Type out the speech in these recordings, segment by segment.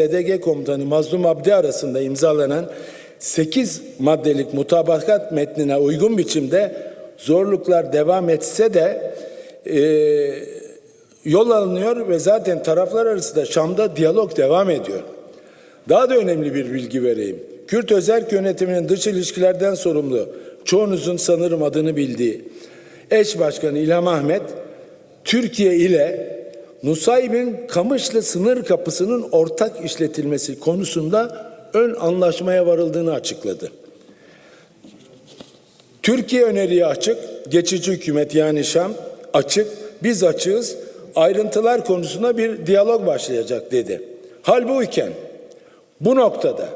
SDG komutanı Mazlum Abdi arasında imzalanan 8 maddelik mutabakat metnine uygun biçimde zorluklar devam etse de e, yol alınıyor ve zaten taraflar arasında Şam'da diyalog devam ediyor. Daha da önemli bir bilgi vereyim. Kürt özerk yönetiminin dış ilişkilerden sorumlu, çoğunuzun sanırım adını bildiği eş başkanı İlham Ahmet, Türkiye ile Nusaybin Kamışlı sınır kapısının ortak işletilmesi konusunda ön anlaşmaya varıldığını açıkladı. Türkiye öneriye açık, geçici hükümet yani Şam açık, biz açığız, ayrıntılar konusunda bir diyalog başlayacak dedi. Hal bu bu noktada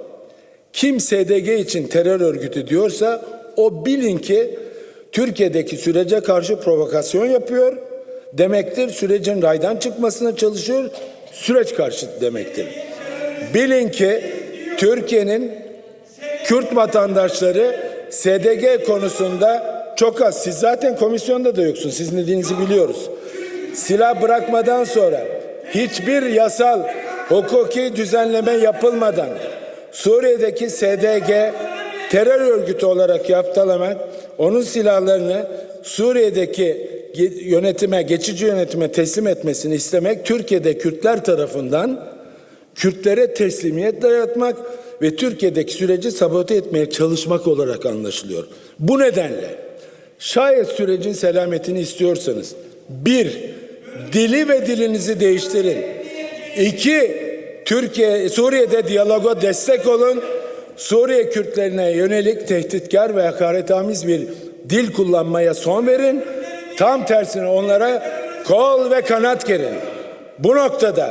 kim SDG için terör örgütü diyorsa o bilin ki Türkiye'deki sürece karşı provokasyon yapıyor demektir. Sürecin raydan çıkmasına çalışıyor. Süreç karşıtı demektir. Bilin ki Türkiye'nin Kürt vatandaşları SDG konusunda çok az. Siz zaten komisyonda da yoksunuz. Sizin dediğinizi biliyoruz. Silah bırakmadan sonra hiçbir yasal hukuki düzenleme yapılmadan Suriye'deki SDG terör örgütü olarak yaptalamak, onun silahlarını Suriye'deki yönetime, geçici yönetime teslim etmesini istemek Türkiye'de Kürtler tarafından Kürtlere teslimiyet dayatmak ve Türkiye'deki süreci sabote etmeye çalışmak olarak anlaşılıyor. Bu nedenle şayet sürecin selametini istiyorsanız bir, dili ve dilinizi değiştirin. İki, Türkiye, Suriye'de diyaloga destek olun. Suriye Kürtlerine yönelik tehditkar ve hakaretamiz bir dil kullanmaya son verin. Tam tersine onlara kol ve kanat gerin. Bu noktada